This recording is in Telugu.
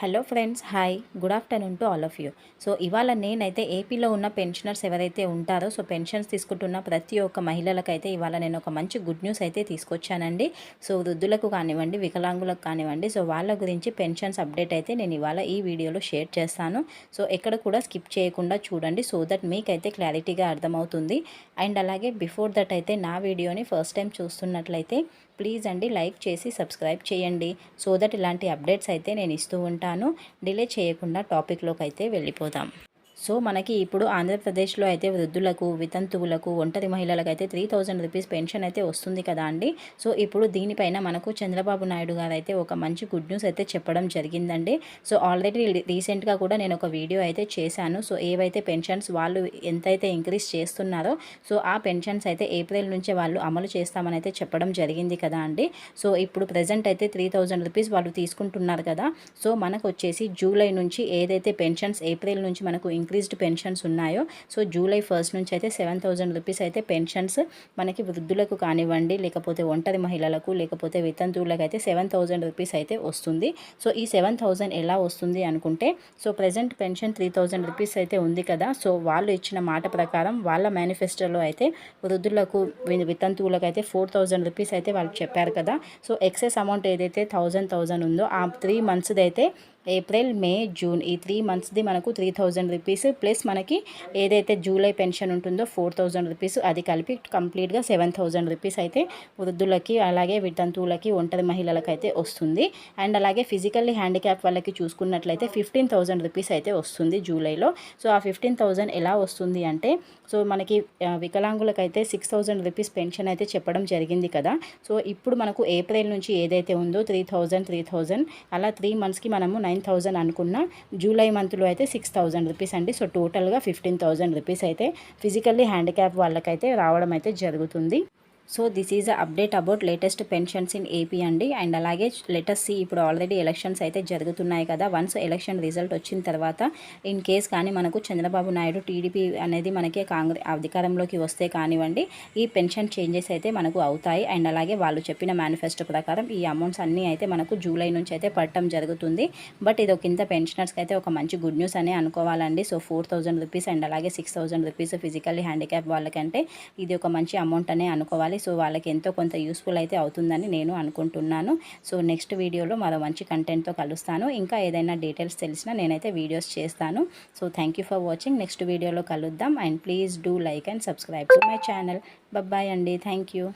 Hello friends hi. Good afternoon to all of you. So ఇవాళ నేనైతే ఏపీలో ఉన్న పెన్షనర్స్ ఎవరైతే ఉంటారో సో పెన్షన్స్ తీసుకుంటున్న ప్రతి ఒక్క మహిళలకైతే ఇవాళ నేను ఒక మంచి గుడ్ న్యూస్ అయితే తీసుకొచ్చానండి. సో వృద్ధులకు కానివ్వండి వికలాంగులకు కానివ్వండి సో వాళ్ళ గురించి పెన్షన్స్ అప్డేట్ అయితే నేను ఇవాళ ఈ వీడియోలో షేర్ చేస్తాను. సో ఎక్కడ కూడా స్కిప్ చేయకుండా చూడండి సో దట్ మీకైతే క్లారిటీగా అర్థమవుతుంది. అండ్ అలాగే బిఫోర్ దట్ అయితే నా వీడియోని ఫస్ట్ టైం చూస్తున్నట్లయితే ప్లీజ్ అండి లైక్ చేసి సబ్స్క్రైబ్ చేయండి. సో దట్ ఇలాంటి అప్డేట్స్ అయితే నేను ఇస్తూ ఉంటాను. డిలే చేయకుండా టాపిక్లోకి అయితే వెళ్ళిపోదాం. సో మనకి ఇప్పుడు ఆంధ్రప్రదేశ్లో అయితే వృద్ధులకు వితంతువులకు ఒంటరి మహిళలకు అయితే త్రీ థౌజండ్ రూపీస్ పెన్షన్ అయితే వస్తుంది కదా అండి. సో ఇప్పుడు దీనిపైన మనకు చంద్రబాబు నాయుడు గారు అయితే ఒక మంచి గుడ్ న్యూస్ అయితే చెప్పడం జరిగిందండి. సో ఆల్రెడీ రీసెంట్గా కూడా నేను ఒక వీడియో అయితే చేశాను. సో ఏవైతే పెన్షన్స్ వాళ్ళు ఎంతైతే ఇంక్రీజ్ చేస్తున్నారో సో ఆ పెన్షన్స్ అయితే ఏప్రిల్ నుంచే వాళ్ళు అమలు చేస్తామని అయితే చెప్పడం జరిగింది కదా అండి. సో ఇప్పుడు ప్రజెంట్ అయితే త్రీ థౌజండ్ రూపీస్ వాళ్ళు తీసుకుంటున్నారు కదా. సో మనకు వచ్చేసి జూలై నుంచి ఏదైతే పెన్షన్స్ ఏప్రిల్ నుంచి మనకు ఇంక్రీజ్డ్ పెన్షన్స్ ఉన్నాయో. సో జూలై ఫస్ట్ నుంచి అయితే సెవెన్ థౌజండ్ రూపీస్ అయితే పెన్షన్స్ మనకి వృద్ధులకు కానివ్వండి లేకపోతే ఒంటరి మహిళలకు లేకపోతే వితంతువులకు అయితే సెవెన్ థౌజండ్ రూపీస్ అయితే వస్తుంది. సో ఈ సెవెన్ థౌజండ్ ఎలా వస్తుంది అనుకుంటే so present pension three thousand rupees అయితే ఉంది కదా. సో వాళ్ళు ఇచ్చిన మాట ప్రకారం వాళ్ళ మేనిఫెస్టోలో అయితే వృద్ధులకు వితంతువులకు అయితే ఫోర్ థౌజండ్ రూపీస్ అయితే వాళ్ళు చెప్పారు కదా. సో ఎక్సెస్ అమౌంట్ ఏదైతే థౌజండ్ థౌజండ్ ఉందో ఆ త్రీ మంత్స్ది అయితే ఏప్రిల్ మే జూన్ ఈ త్రీ మంత్స్ది మనకు త్రీ థౌజండ్ రూపీస్ ప్లస్ మనకి ఏదైతే జూలై పెన్షన్ ఉంటుందో ఫోర్ థౌజండ్ రూపీస్ అది కలిపి కంప్లీట్గా సెవెన్ థౌజండ్ రూపీస్ అయితే వృద్ధులకి అలాగే వితంతువులకి ఒంటరి మహిళలకు అయితే వస్తుంది. అండ్ అలాగే ఫిజికల్లీ హ్యాండిక్యాప్ వాళ్ళకి చూసుకున్నట్లయితే ఫిఫ్టీన్ థౌజండ్ రూపీస్ అయితే వస్తుంది జూలైలో. సో ఆ ఫిఫ్టీన్ థౌజండ్ ఎలా వస్తుంది అంటే సో మనకి వికలాంగులకైతే సిక్స్ థౌజండ్ రూపీస్ పెన్షన్ అయితే చెప్పడం జరిగింది కదా. సో ఇప్పుడు మనకు ఏప్రిల్ నుంచి ఏదైతే ఉందో త్రీ థౌజండ్ త్రీ థౌజండ్ అలా త్రీ మంత్స్కి మనము నైన్ నైన్ థౌజండ్ అనుకున్న జూలై మంత్లో అయితే సిక్స్ థౌజండ్ రూపీస్ అండి. సో టోటల్గా ఫిఫ్టీన్ థౌజండ్ రూపీస్ అయితే ఫిజికల్లీ హ్యాండిక్యాప్ వాళ్ళకైతే రావడం అయితే జరుగుతుంది. So this is update about latest pensions in AP అండి. అండ్ అలాగే లెటెస్ట్ సి ఇప్పుడు ఆల్రెడీ ఎలక్షన్స్ అయితే జరుగుతున్నాయి కదా. వన్స్ ఎలక్షన్ రిజల్ట్ వచ్చిన తర్వాత ఇన్ కేస్ కానీ మనకు చంద్రబాబు నాయుడు టీడీపీ అనేది మనకి కాంగ్రెస్ అధికారంలోకి వస్తే కానివ్వండి ఈ పెన్షన్ చేంజెస్ అయితే మనకు అవుతాయి. అండ్ అలాగే వాళ్ళు చెప్పిన మేనిఫెస్టో ప్రకారం ఈ అమౌంట్స్ అన్నీ అయితే మనకు జూలై నుంచి అయితే పడటం జరుగుతుంది. బట్ ఇది ఒక ఇంత పెన్షనర్స్కి అయితే ఒక మంచి గుడ్ న్యూస్ అనే అనుకోవాలండి. So four thousand rupees and అలాగే six thousand rupees physically handicap వాళ్ళకంటే ఇది ఒక మంచి అమౌంట్ అనే అనుకోవాలి. సో వాళ్ళకి ఎంతో కొంత యూస్ఫుల్ అయితే అవుతుందని నేను అనుకుంటున్నాను. సో నెక్స్ట్ వీడియోలో మరో మంచి కంటెంట్తో కలుస్తాను. ఇంకా ఏదైనా డీటెయిల్స్ తెలిసినా నేనైతే వీడియోస్ చేస్తాను. So thank for watching next వీడియోలో కలుద్దాం. And please do like and subscribe to my channel bye అండి. థ్యాంక్